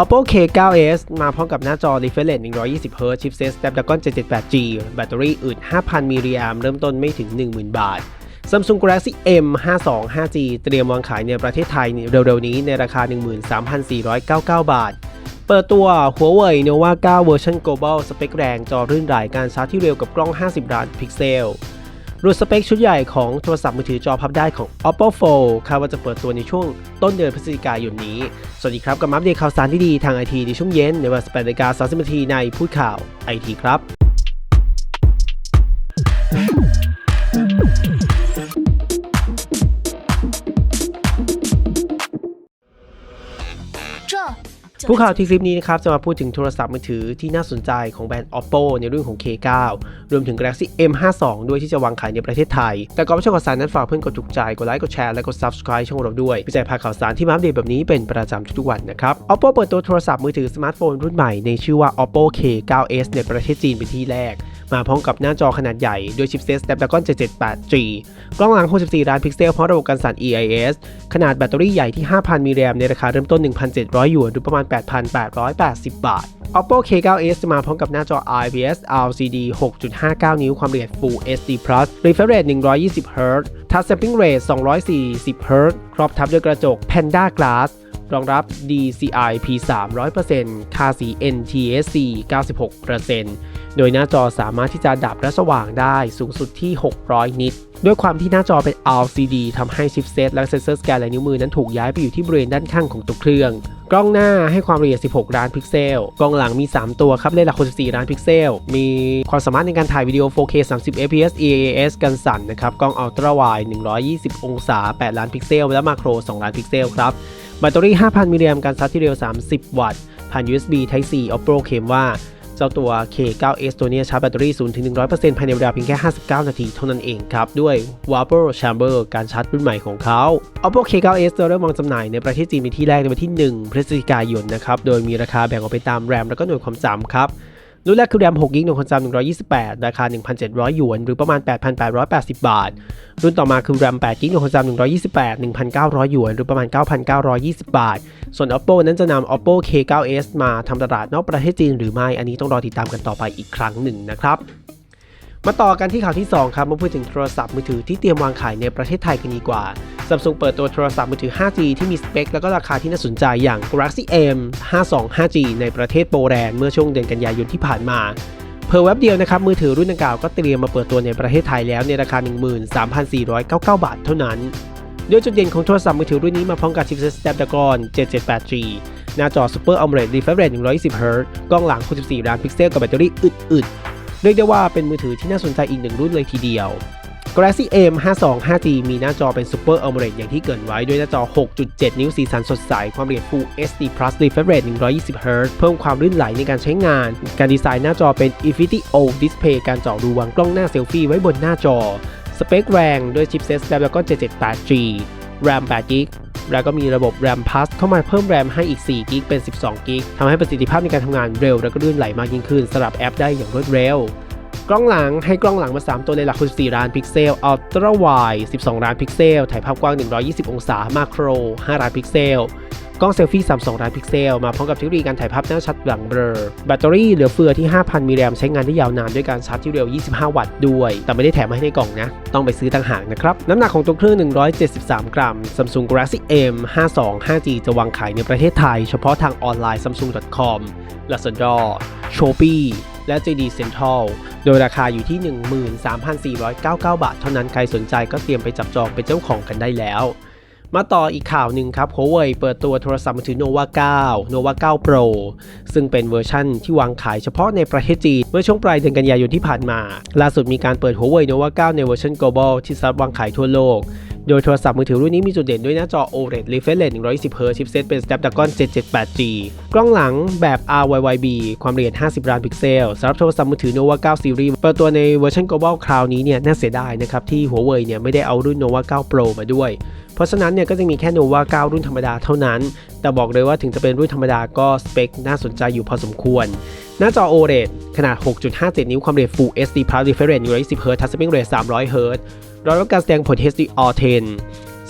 Oppo K9s มาพร้อมกับหน้าจอ Refresh 120Hz ชิปเซต Snapdragon 778G แบตเตอรี่อึด 5,000 มิลลิแอมเริ่มต้นไม่ถึง 10,000 บาท Samsung Galaxy M 52 5G เตรียมวางขายในประเทศไทยเร็วๆนี้ในราคา 13,499 บาท เปิดตัว Huawei Nova 9เวอร์ชัน Global สเปคแรง จอรื่นรายการชาร์จที่เร็วกับกล้อง 50 ล้านพิกเซล รุ่นสเปคชุดใหญ่ของโทรศัพท์มือถือจอพับได้ของ Oppo Fold คาดว่าจะเปิดตัวในช่วงต้นเดือนพฤศจิกายนนี้ สวัสดีครับกับมาอัปเดตข่าวสารที่ดีทางไอทีในช่วงเย็นในเวลา18นาฬิกา30นาทีในพูดข่าวไอทีครับ这 ผู้ข่าวที่คลิปนี้นะครับจะมาพูดถึงโทรศัพท์มือถือที่น่าสนใจของแบรนด์ Oppo ในรุ่นของ K9 รวมถึง Galaxy M52 ด้วยที่จะวางขายในประเทศไทย แต่ก่อนไปชมข่าวสารนั้นฝากเพื่อนกดถูกใจ กดไลค์ กดแชร์และกด Subscribe ช่องเราด้วยเพื่อจะพาข่าวสารที่มาอัปเดตแบบนี้เป็นประจำทุกๆวันนะครับ Oppo เปิดตัวโทรศัพท์มือถือสมาร์ทโฟนรุ่นใหม่ในชื่อว่า Oppo K9s ในประเทศจีนเป็นที่แรก มาพร้อมกับหน้าจอขนาดใหญ่ด้วยชิปเซต Snapdragon 778G กล้องหลัง 64 ล้านพิกเซลพร้อมระบบการสั่น EIS ขนาดแบตเตอรี่ใหญ่ที่ 5,000 มิลลิแอมในราคาเริ่มต้น 1,700 หยวนหรือประมาณ 8,880 บาท Oppo K9s จะมาพร้อมกับหน้าจอ IPS LCD 6.59 นิ้วความละเอียด Full HD Plus refresh rate 120Hz Touch sampling rate 240Hz ครอบทับด้วยกระจก Panda Glass รองรับ DCI P3 100%ค่าสี NTSC 96%โดยหน้าจอสามารถที่จะดับและสว่างได้สูงสุดที่ 600 นิตด้วยความที่หน้าจอเป็น LCD ทำให้ชิปเซตและเซนเซอร์สแกนลายนิ้วมือนั้นถูกย้ายไปอยู่ที่บริเวณด้านข้างของตัวเครื่อง กล้องหน้าให้ความละเอียด 16 ล้านพิกเซล กล้องหลังมี 3 ตัวครับเลนส์หลัก64 ล้านพิกเซล มีความสามารถในการถ่ายวิดีโอ 4K 30 fps EAS กันสั่นนะครับ กล้องอัลตร้าไวด์120 องศา 8 ล้านพิกเซล และมาโคร 2 ล้านพิกเซลครับ แบตเตอรี่ 5,000 มิลลิแอมการชาร์จที่เร็ว 30 วัตต์ ผ่าน USB Type C Oppo เคมว่าเจ้าตัว K9s ตัวนี้ชาร์จแบตเตอรี่ 0-100%ภายในเวลาเพียงแค่ 59 นาทีเท่านั้นเองครับ ด้วย w a p o r Chamber การชาร์จรุ่นใหม่ของเขา Oppo K9s จะเริ่มวางจำหน่ายในประเทศจีนเป็นที่แรกในวันที่ 1 พฤศจิกายนนะครับ โดยมีราคาแบ่งออกไปตามแรมและก็หน่วยความจำครับ รุ่นแรกคือแรม6 g b หน่วยความจำ128 ราคา 1,700 หยวน หรือประมาณ 8,880 บาท รุ่นต่อมาคือแรม8 g b หน่วยความจำ128 1,900 หยวน หรือประมาณ 9,920 บาท ส่วน Oppo นั้นจะนำ Oppo K9s มาทำตลาดนอกประเทศจีนหรือไม่ อันนี้ต้องรอติดตามกันต่อไปอีกครั้งหนึ่งนะครับ มาต่อกันที่ข่าวที่ 2 ครับมาพูดถึงโทรศัพท์มือถือที่เตรียมวางขายในประเทศไทยกันดีกว่า Samsung เปิดตัวโทรศัพท์มือถือ 5G ที่มีสเปค และก็ราคาที่น่าสนใจอย่าง Galaxy M 52 5G ในประเทศโปแลนด์เมื่อช่วงเดือนกันยายนที่ผ่านมาเพิ่มเว็บเดียวนะครับมือถือรุ่นดังกล่าวก็เตรียมมาเปิดตัวในประเทศไทยแล้วในราคา 13,499 บาทเท่านั้น โดยจุดเด่นของโทรศัพท์มือถือรุ่นนี้มาพร้อมกับชิปเซ็ต Snapdragon 778G หน้าจอ Super AMOLED refresh rate 120Hz กล้องหลัง 64 ล้านพิกเซลกับแบตเตอรี่อึด เรียกได้ว่าเป็นมือถือที่น่าสนใจอีกหนึ่งรุ่นเลยทีเดียว Galaxy M 52 5G มีหน้าจอเป็น Super AMOLED อย่างที่เกินไว้ด้วยหน้าจอ 6.7 นิ้วสีสันสดใส ความละเอียด Full HD Plus refresh rate 120Hz เพิ่มความลื่นไหลในการใช้งาน การดีไซน์หน้าจอเป็น Infinity O Display การเจาะรูวางกล้องหน้าเซลฟี่ไว้บนหน้าจอ สเปคแรงด้วยชิปเซ็ต Snapdragon 778G RAM 8 g b แล้วก็มีระบบ RAM Plus เข้ามาเพิ่ม RAM ให้อีก4 g b เป็น 12 g b ทำให้ประสิทธิภาพในการทำงานเร็ว และก็ลื่นไหลมากยิ่งขึ้นสำหรับแอปได้อย่างรวดเร็วกล้องหลังให้กล้องหลังมา 3 ตัวในหลัก64ล้านพิกเซล Ultra Wide 12 ล้านพิกเซล ถ่ายภาพกว้าง 120 องศา มาโคร 5 ล้านพิกเซล กล้องเซลฟี่ 32 ล้านพิกเซล มาพร้อมกับเทคโนโลยีการถ่ายภาพหน้าชัดหลังเบลอ แบตเตอรี่เหลือเฟือที่ 5,000 มิลลิแอมใช้งานได้ยาวนานด้วยการชาร์จที่เร็ว 25 วัตต์ด้วย แต่ไม่ได้แถมมาให้ในกล่องนะ ต้องไปซื้อต่างหากนะครับ น้ำหนักของตัวเครื่อง 173 กรัม Samsung Galaxy M 52 5G จะวางขายในประเทศไทย เฉพาะทางออนไลน์ samsung.com Lazada Shopee และ JD Central โดยราคาอยู่ที่ 13,499 บาท เท่านั้นใครสนใจก็เตรียมไปจับจองเป็นเจ้าของกันได้แล้ว มาต่ออีกข่าวหนึ่งครับ Huawei เปิดตัวโทรศัพท์มือถือ Nova 9 Nova 9 Pro ซึ่งเป็นเวอร์ชั่นที่วางขายเฉพาะในประเทศจีน เมื่อช่วงปลายเดือนกันยายนที่ผ่านมา ล่าสุดมีการเปิด Huawei Nova 9 ในเวอร์ชัน Global ที่ซับวางขายทั่วโลก โดยโทรศัพท์มือถือรุ่นนี้มีจุดเด่นด้วยหน้าจอ OLED refresh rate 120Hz ชิปเซตเป็น Snapdragon 778G กล้องหลังแบบ RYYB ความละเอียด 50 ล้านพิกเซลสำหรับโทรศัพท์มือถือ Nova 9 Series เปิดตัวในเวอร์ชัน Global คราวนี้เนี่ยน่าเสียดายนะครับที่ Huawei เนี่ยไม่ได้เอารุ่น Nova 9 Pro มาด้วย เพราะฉะนั้นเนี่ยก็จะมีแค่ Nova 9 รุ่นธรรมดาเท่านั้น แต่บอกเลยว่าถึงจะเป็นรุ่นธรรมดาก็สเปคน่าสนใจอยู่พอสมควร หน้าจอ OLED ขนาด 6.57 นิ้วความละเอียด Full HD Plus refresh rate 120Hz Touch sampling rate 300Hz รองรับการแสดงผล HDR10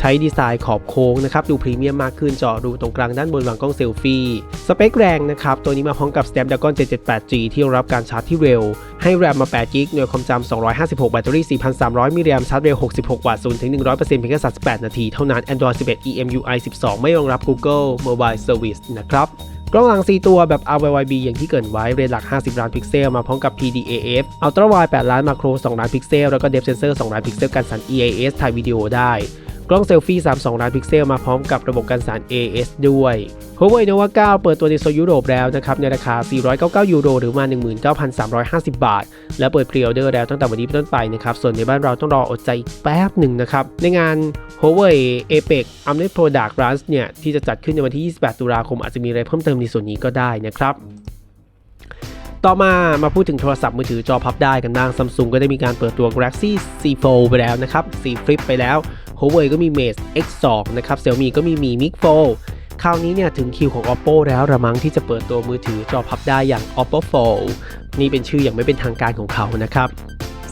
ช้ดีไซน์ขอบโค้งนะครับ ดูพรีเมียมมากขึ้นเจาะรูตรงกลางด้านบนวางกล้องเซลฟี่ สเปคแรงนะครับ ตัวนี้มาพร้อมกับ Snapdragon 778G ที่รองรับการชาร์จที่เร็ว ให้แรมมา8 g b หน่วยความจำ 256 แบตเตอรี่ 4,300 มิลลิแอมชาร์จเร็ว 66 วัตต์ 0 ถึง 100%เพียงแค่ 38 นาที เท่านั้น Android 11 EMUI 12 ไม่รองรับ Google Mobile Service นะครับ กล้องหลัง 4 ตัวแบบ RYYB อย่างที่เกิดไว้เรนหลัก 50 ล้านพิกเซลมาพร้อมกับ PDAF Ultra Wide 8ล้านมาโคร 2 ล้านพิกเซล แล้วก็เดฟเซนเซอร์ 2 ล้านพิกเซลกันสั่น EIS ถ่ายวิดีโอได้ กล้องเซลฟี่ 32 ล้านพิกเซลมาพร้อมกับระบบกันสั่น AS ด้วย Huawei Nova 9 เปิดตัวในโซนยุโรปแล้วนะครับ ในราคา 499 ยูโร หรือมา 19,350 บาท และเปิดพรีออเดอร์แล้วตั้งแต่วันนี้เป็นต้นไปนะครับ ส่วนในบ้านเราต้องรออดใจอีกแป๊บหนึ่งนะครับ ในงาน Huawei APEC a m n e t Product Launch เนี่ย ที่จะจัดขึ้นในวันที่ 28 ตุลาคมอาจจะมีอะไรเพิ่มเติมในส่วนนี้ก็ได้นะครับ ต่อมามาพูดถึงโทรศัพท์มือถือจอพับได้กันบ้างซัมซุงก็ได้มีการเปิดตัว Galaxy C Fold ไปแล้วนะครับ C Flip ไปแล้ว Huawei ก็มี Mate X2 นะครับ Xiaomi ก็มี Mi Mix Fold คราวนี้เนี่ยถึงคิวของ Oppo แล้วระมังที่จะเปิดตัวมือถือจอพับได้อย่าง Oppo Fold นี่เป็นชื่ออย่างไม่เป็นทางการของเขานะครับ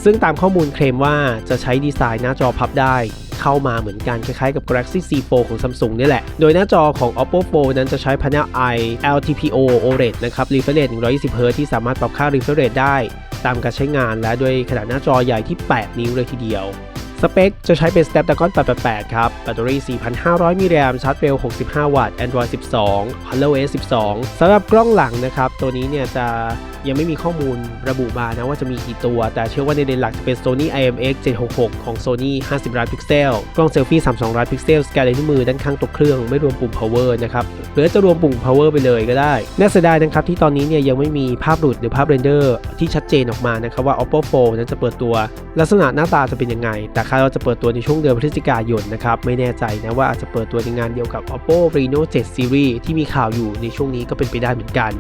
ซึ่งตามข้อมูลเคลมว่าจะใช้ดีไซน์หน้าจอพับได้ เข้ามาเหมือนกัน คล้ายๆกับ Galaxy C Fold ของ Samsung นี่แหละ โดยหน้าจอของ Oppo Fold นั้นจะใช้ Panel I LTPO OLED นะครับ refresh 120 Hz ที่สามารถปรับค่า refresh ได้ ตามการใช้งานและด้วยขนาดหน้าจอใหญ่ที่ 8 นิ้วเลยทีเดียวสเปคจะใช้เป็น Snapdragon 888 ครับ แบตเตอรี่ 4,500 มิลลิแอมชาร์จเร็ว 65 วัตต์ Android 12 HoloOS 12 สำหรับกล้องหลังนะครับ ตัวนี้เนี่ยจะยังไม่มีข้อมูลระบุมานะว่าจะมีกี่ตัว แต่เชื่อว่าในเลนหลักจะเป็น Sony IMX 766 ของ Sony 50 ล้านพิกเซล กล้องเซลฟี่ 32 ล้านพิกเซล สแกนลายนิ้วมือด้านข้างตัวเครื่องไม่รวมปุ่ม power นะครับ หรือจะรวมปุ่ม power ไปเลยก็ได้ น่าเสียดายนะครับที่ตอนนี้เนี่ยยังไม่มีภาพหลุดหรือภาพเรนเดอร์ที่ชัดเจนออกมานะครับว่า Oppo Fold นั้นจะเปิดตัว ลักษณะหน้าตาจะเป็นยังไง แต่คาดว่าจะเปิดตัวในช่วงเดือนพฤศจิกายนนะครับ ไม่แน่ใจนะว่าอาจจะเปิดตัวในงานเดียวกับ Oppo Reno 7 Series ที่มีข่าวอยู่ในช่วงนี้ก็เป็นไปได้เหมือนกัน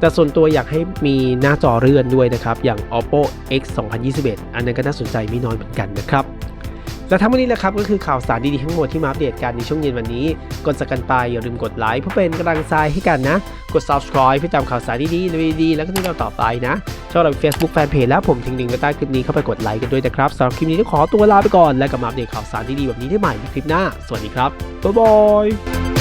แต่ส่วนตัวอยากให้มีหน้าจอเลื่อนด้วยนะครับ อย่าง Oppo X 2021 อันนั้นก็น่าสนใจไม่น้อยเหมือนกันนะครับ และทั้งหมดนี้แหละครับก็คือข่าวสารดีๆทั้งหมดที่มาอัปเดตกันในช่วงเย็นวันนี้ กดสักกันไปอย่าลืมกดไลค์เพื่อเป็นกำลังใจให้กันนะ กด subscribe เพื่อตามข่าวสารดีๆดี ๆ แล้วก็ที่เราต่อไปนะช่องเรา Facebook Fanpage แล้วผมทิ้งลิงก์ไว้ใต้คลิปนี้เข้าไปกดไลค์กันด้วยนะครับสำหรับคลิปนี้ต้องขอตัวลาไปก่อน และกลับมาอัปเดตข่าวสารดีๆแบบนี้ได้ใหม่ในคลิปหน้า สวัสดีครับบ๊ายบาย